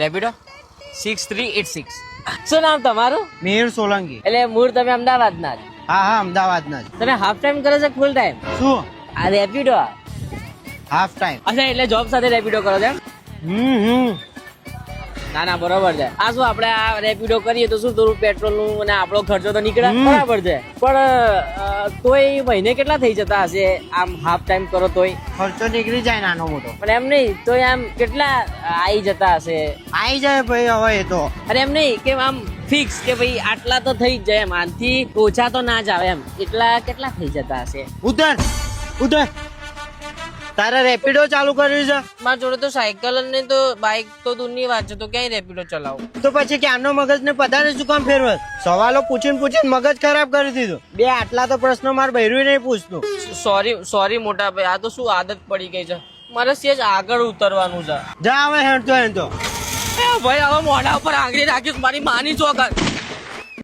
Rapido? Six three eight six શું નામ તમારું? મેહર સોલંકી. એટલે મૂળ તમે અમદાવાદના જ. હા હા અમદાવાદના જ. તમે હાફ ટાઈમ કરો છો ફૂલ ટાઈમ શું? આ રેપિડો હાફ ટાઈમ અચ્છા એટલે જોબ સાથે રેપિડો કરો છો હમ હમ. ના ના બરોબર છે. આ શું આપણે આ રેપિડો કરીએ તો શું થોડું પેટ્રોલનું અને આપણો ખર્ચો તો નીકળે? બરાબર છે. પણ તોય મહિને કેટલા થઈ જતા હશે? આમ હાફ ટાઈમ કરો તોય? ખર્ચો નીકળી જાય નાનો મોટો. પણ એમ નહીં તોય આમ કેટલા આવી જતા હશે? આવી જાય ભાઈ હવે એ તો. અરે એમ નહીં કે આમ ફિક્સ કે ભાઈ આટલા તો થઈ જ જાય એમ. આનથી ઓછા તો ના જ આવે એમ. એટલા કેટલા થઈ જતા હશે? ઉધર ઉતર. તારે રેપિડો ચાલુ કર્યું છે? મારા જોડે તો સાયકલ ને તો બાઇક તો દૂરની વાત છે તો ક્યાંય રેપિડો ચલાવું? તો પછી ક્યાંનો મગજ ને પધારે શું કામ ફેરવસ સવાલો પૂછીને પૂછીને મગજ ખરાબ કરી દીધું. બે આટલા તો પ્રશ્નો માર બૈરું નહીં પૂછતું. સોરી સોરી મોટા ભાઈ આ તો શું આદત પડી ગઈ છે? મારે સેજ આગળ ઉતરવાનું છે. જા હવે હેંડતો હેંડતો. તો એ ભાઈ હવે મોઢા ઉપર આંગળી રાખીશ મારી માની ચોકર.